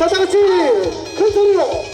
자, 다 같이 큰 소리로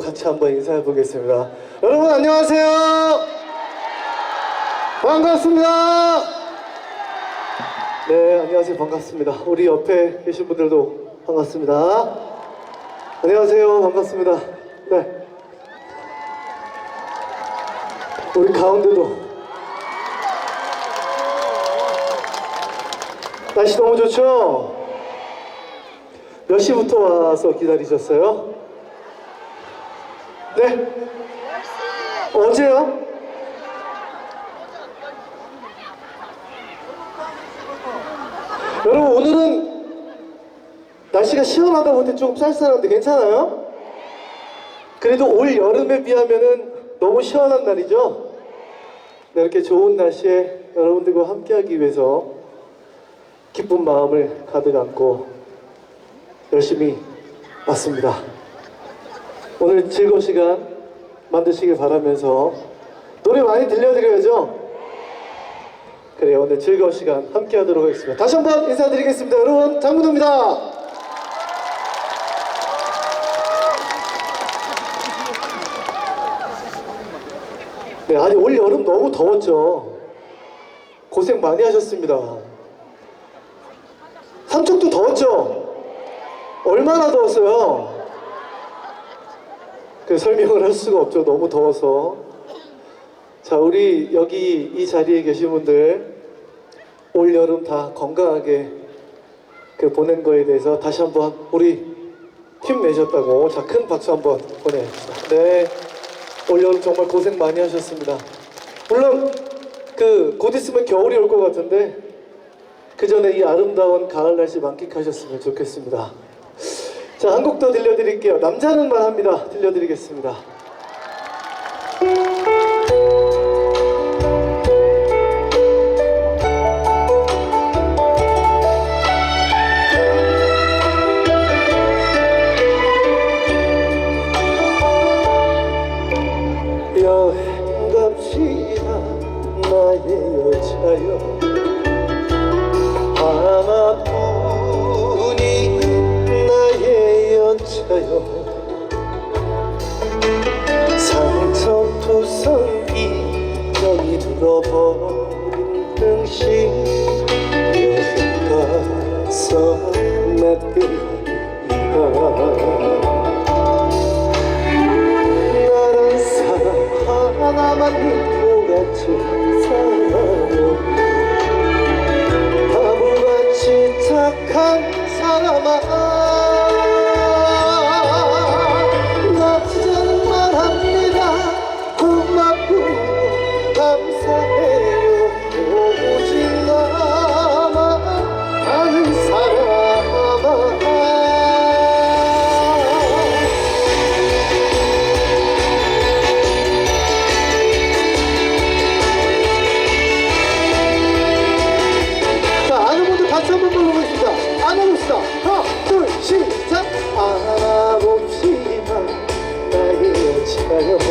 같이 한번 인사해 보겠습니다. 여러분 안녕하세요. 반갑습니다. 네 안녕하세요. 반갑습니다. 우리 옆에 계신 분들도 반갑습니다. 안녕하세요. 반갑습니다. 네. 우리 가운데도. 날씨 너무 좋죠? 몇 시부터 와서 기다리셨어요? 네? 어제요? 여러분 오늘은 날씨가 시원하다 보니 조금 쌀쌀한데 괜찮아요? 그래도 올 여름에 비하면은 너무 시원한 날이죠? 네, 이렇게 좋은 날씨에 여러분들과 함께하기 위해서 기쁜 마음을 가득 안고 열심히 왔습니다. 오늘 즐거운 시간 만드시길 바라면서 노래 많이 들려드려야죠? 그래요. 오늘 즐거운 시간 함께 하도록 하겠습니다. 다시 한번 인사드리겠습니다. 여러분, 장문호입니다. 네, 아니 올 여름 너무 더웠죠. 고생 많이 하셨습니다. 삼척도 더웠죠? 얼마나 더웠어요? 그 설명을 할 수가 없죠. 너무 더워서. 자, 우리 여기 이 자리에 계신 분들 올 여름 다 건강하게 그 보낸 거에 대해서 다시 한번 우리 힘 내셨다고 자, 큰 박수 한번 보내주시죠. 네. 올 여름 정말 고생 많이 하셨습니다. 물론 그 곧 있으면 겨울이 올 것 같은데 그 전에 이 아름다운 가을 날씨 만끽하셨으면 좋겠습니다. 자, 한 곡 더 들려드릴게요. 남자는만 합니다. 들려드리겠습니다. 있나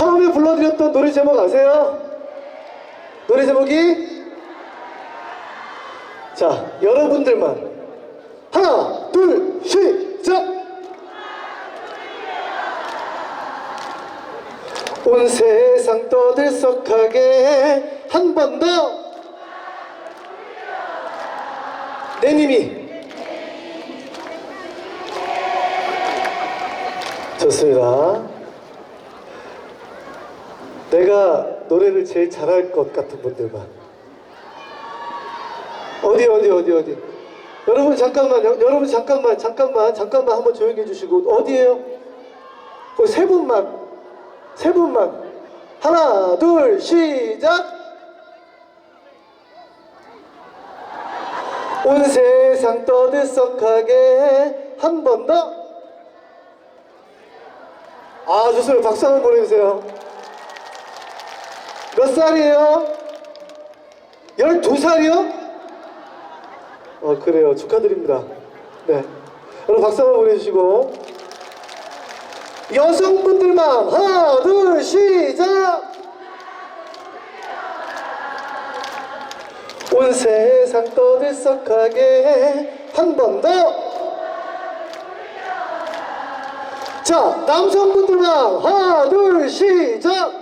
처음에 불러드렸던 노래 제목 아세요? 노래 제목이? 자, 여러분들만 하나, 둘, 시작! 온 세상 떠들썩하게 한 번 더! 내님이 좋습니다. 내가 노래를 제일 잘할 것 같은 분들만. 어디 어디 어디 어디. 여러분 잠깐만 여, 여러분 잠깐만 잠깐만 잠깐만 한번 조용히 해주시고 어디에요? 그세 분만 세 분만 하나 둘 시작. 온 세상 떠들썩하게 한 번 더. 아, 좋습니다. 박수 한번 보내주세요. 몇 살이에요? 12살이요? 어, 그래요. 축하드립니다. 네. 여러분 박수 한번 보내주시고. 여성분들만 하나, 둘, 시작! 온 세상 떠들썩하게 한 번 더! 자, 남성분들만 하나, 둘, 시작!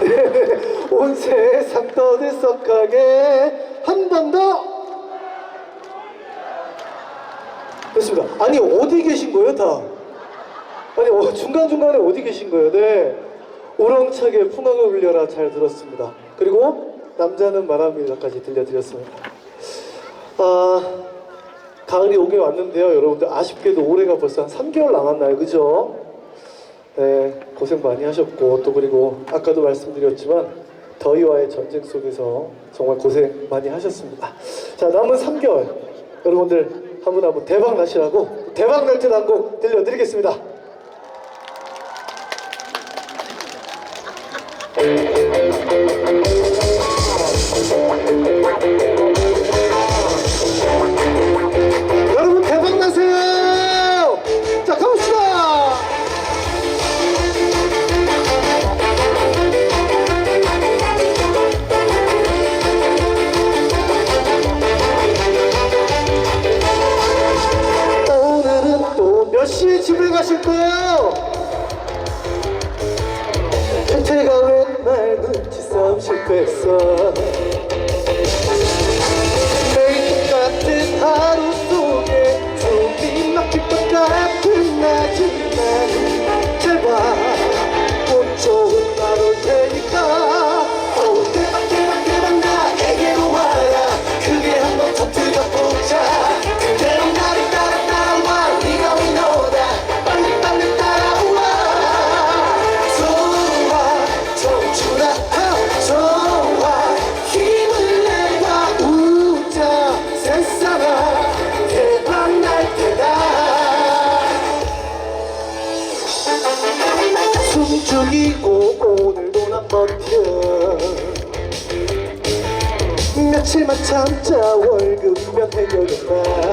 네, 온 세상 떠들썩하게 한 번 더! 됐습니다. 아니, 어디 계신 거예요, 다? 아니, 어, 중간중간에 어디 계신 거예요? 네. 우렁차게 풍악을 울려라 잘 들었습니다. 그리고 남자는 말합니다까지 들려드렸습니다. 아, 가을이 오게 왔는데요. 여러분들 아쉽게도 올해가 벌써 한 3개월 남았나요? 그죠? 네, 고생 많이 하셨고 또 그리고 아까도 말씀드렸지만 더위와의 전쟁 속에서 정말 고생 많이 하셨습니다. 자, 남은 3개월 여러분들 한 분 한 분 대박 나시라고 대박 날듯한곡 들려드리겠습니다. 참자 월급이면 해결된다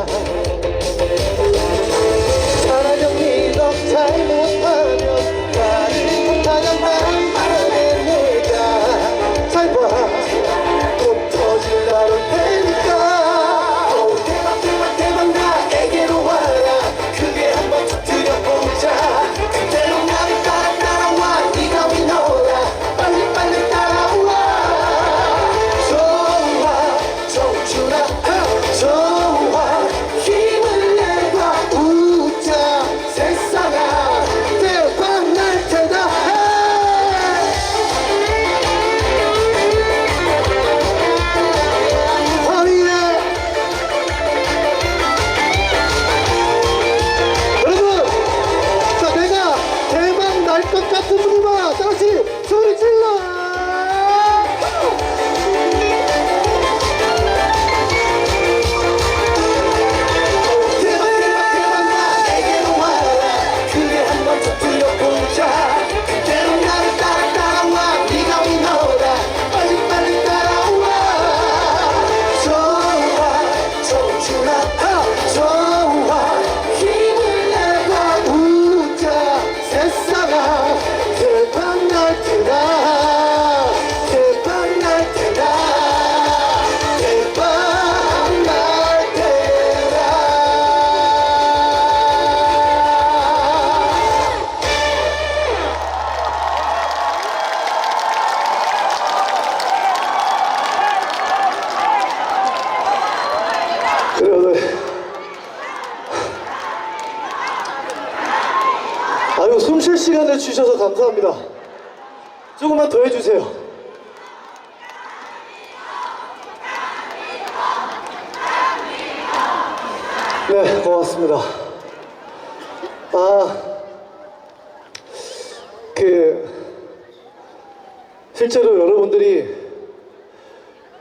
실제로 여러분들이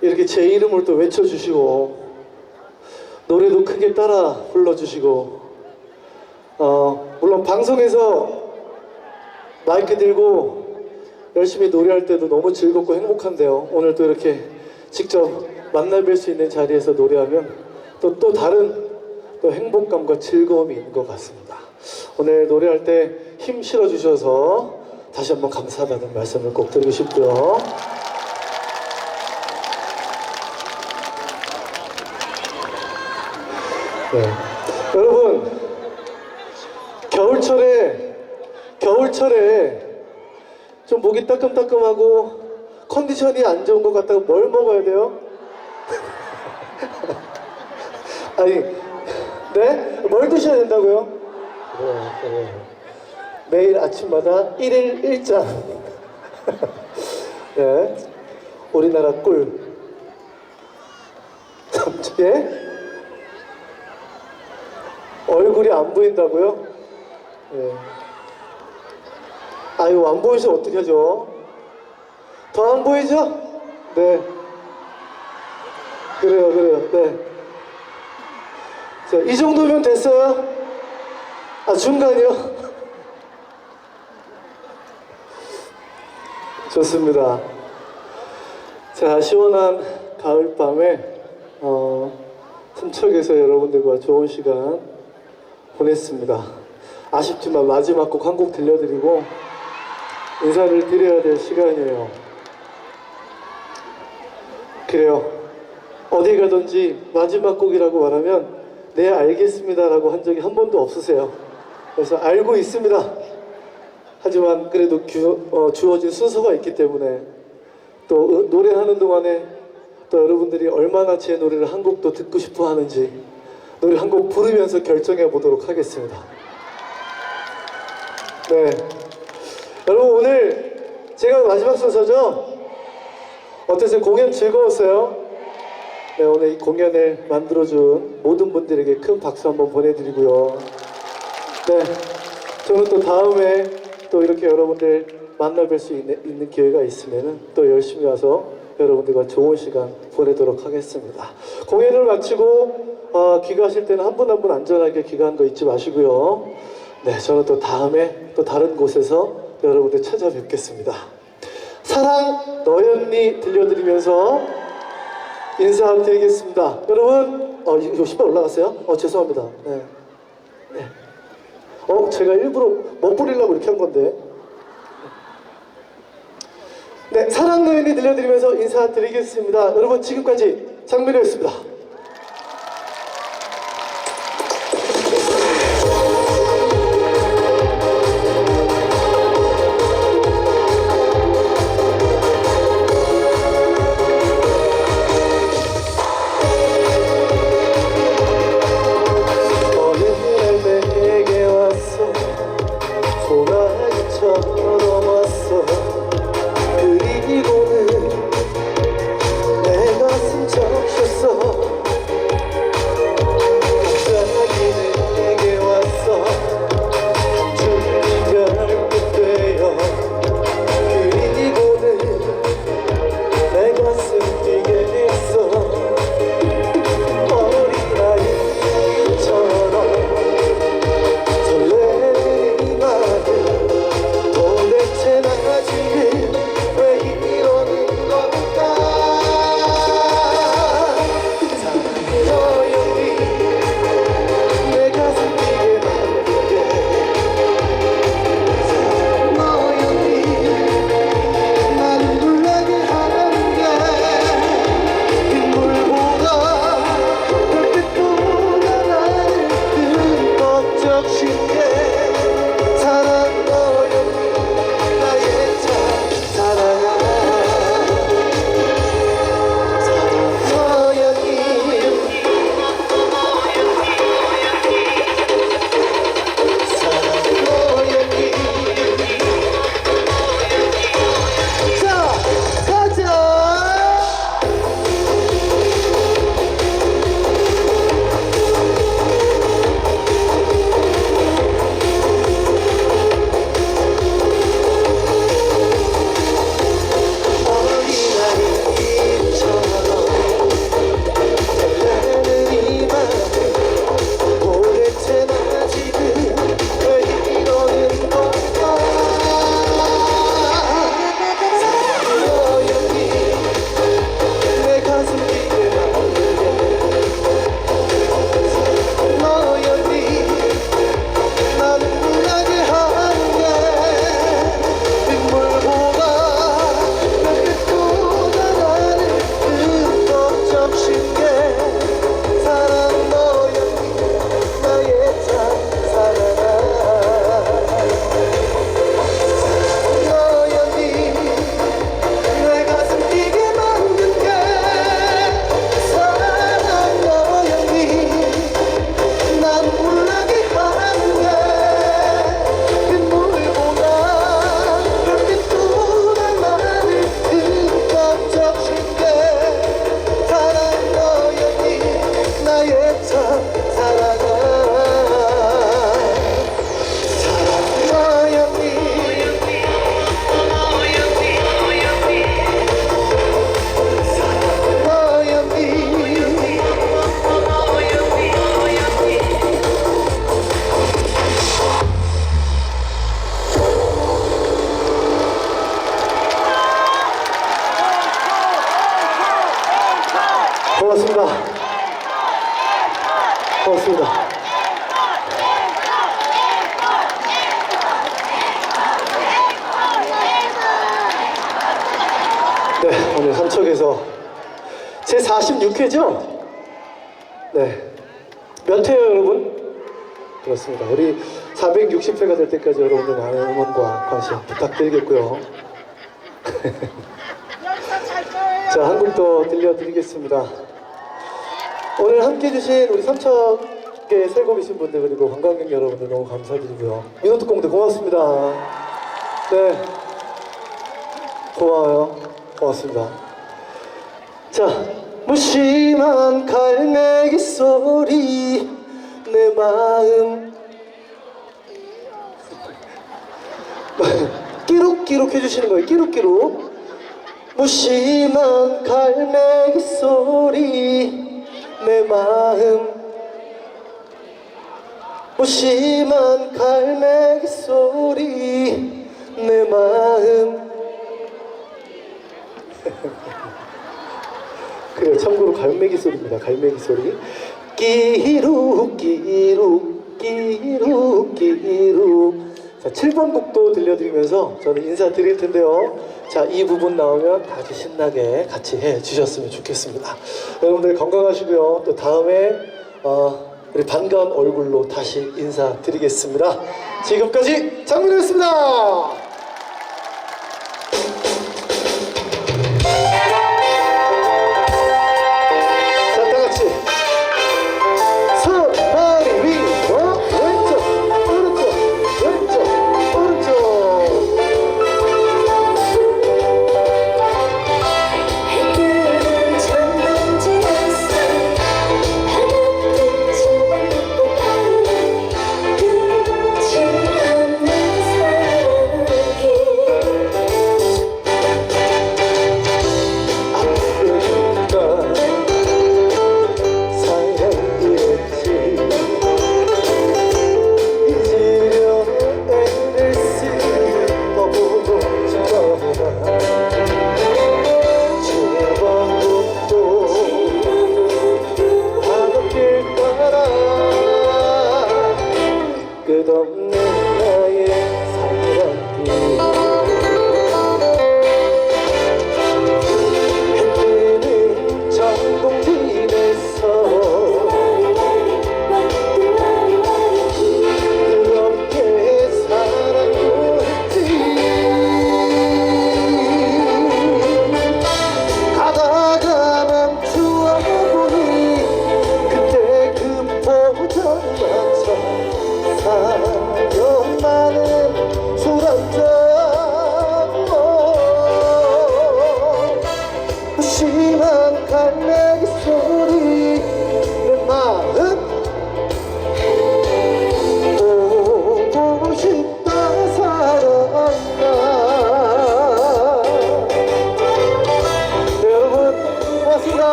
이렇게 제 이름을 또 외쳐주시고 노래도 크게 따라 불러주시고 어, 물론 방송에서 마이크 들고 열심히 노래할 때도 너무 즐겁고 행복한데요. 오늘 또 이렇게 직접 만나 뵐 수 있는 자리에서 노래하면 또, 또 다른 또 행복감과 즐거움이 있는 것 같습니다. 오늘 노래할 때 힘 실어주셔서 다시 한번 감사하다는 말씀을 꼭 드리고 싶고요 네. 여러분 겨울철에 겨울철에 좀 목이 따끔따끔하고 컨디션이 안 좋은 것 같다고 뭘 먹어야 돼요? 아니 네? 뭘 드셔야 된다고요? 그래, 그래. 매일 아침마다 1일 1잔 네. 우리나라 꿀 예? 얼굴이 안 보인다고요? 네. 아유 안 보이죠 어떻게 하죠? 더 안 보이죠? 네. 그래요 그래요 네. 자, 이 정도면 됐어요? 아 중간이요? 좋습니다. 자 시원한 가을 밤에 어, 삼척에서 여러분들과 좋은 시간 보냈습니다. 아쉽지만 마지막 곡 한 곡 들려드리고 인사를 드려야 될 시간이에요. 그래요. 어디 가든지 마지막 곡이라고 말하면 네 알겠습니다라고 한 적이 한 번도 없으세요. 그래서 알고 있습니다. 하지만 그래도 규- 어, 주어진 순서가 있기 때문에 또 으- 노래하는 동안에 또 여러분들이 얼마나 제 노래를 한 곡도 듣고 싶어 하는지 노래 한 곡 부르면서 결정해 보도록 하겠습니다. 네. 여러분 오늘 제가 마지막 순서죠? 어땠어요? 공연 즐거웠어요? 네, 오늘 이 공연을 만들어준 모든 분들에게 큰 박수 한번 보내드리고요. 네, 저는 또 다음에 또 이렇게 여러분들 만나 뵐 수 있는, 있는 기회가 있으면 또 열심히 와서 여러분들과 좋은 시간 보내도록 하겠습니다. 공연을 마치고 어, 귀가하실 때는 한 분 한 분 안전하게 귀가한 거 잊지 마시고요. 네, 저는 또 다음에 또 다른 곳에서 여러분들 찾아뵙겠습니다. 사랑 너였니 들려드리면서 인사드리겠습니다. 여러분, 어, 이거 신발 올라갔어요? 어, 죄송합니다. 네. 네. 어, 제가 일부러 못 부리려고 이렇게 한 건데. 네, 사랑 노인이 들려드리면서 인사드리겠습니다. 여러분, 지금까지 장민호였습니다. 제 46회죠? 네. 몇 회요, 여러분? 그렇습니다. 우리 460회가 될 때까지 여러분들 많은 응원과 관심 부탁드리겠고요. 자, 한 곡 더 들려드리겠습니다. 오늘 함께 해주신 우리 삼척의 살고 계신 분들 그리고 관광객 여러분들 너무 감사드리고요. 민호특 공대 고맙습니다. 네. 고마워요. 고맙습니다. 자, 무심한 갈매기 소리 내 마음 끼룩끼룩 해주시는 거예요. 끼룩끼룩. 무심한 갈매기 소리 내 마음 무심한 갈매기 소리 내 마음 그래 참고로 갈매기 소리입니다. 갈매기 소리. 끼루 끼루 끼루 끼루 자, 7번 곡도 들려드리면서 저는 인사드릴 텐데요. 자, 이 부분 나오면 다시 신나게 같이 해 주셨으면 좋겠습니다. 여러분들 건강하시고요. 또 다음에 어, 우리 반가운 얼굴로 다시 인사드리겠습니다. 지금까지 장민호였습니다. dog.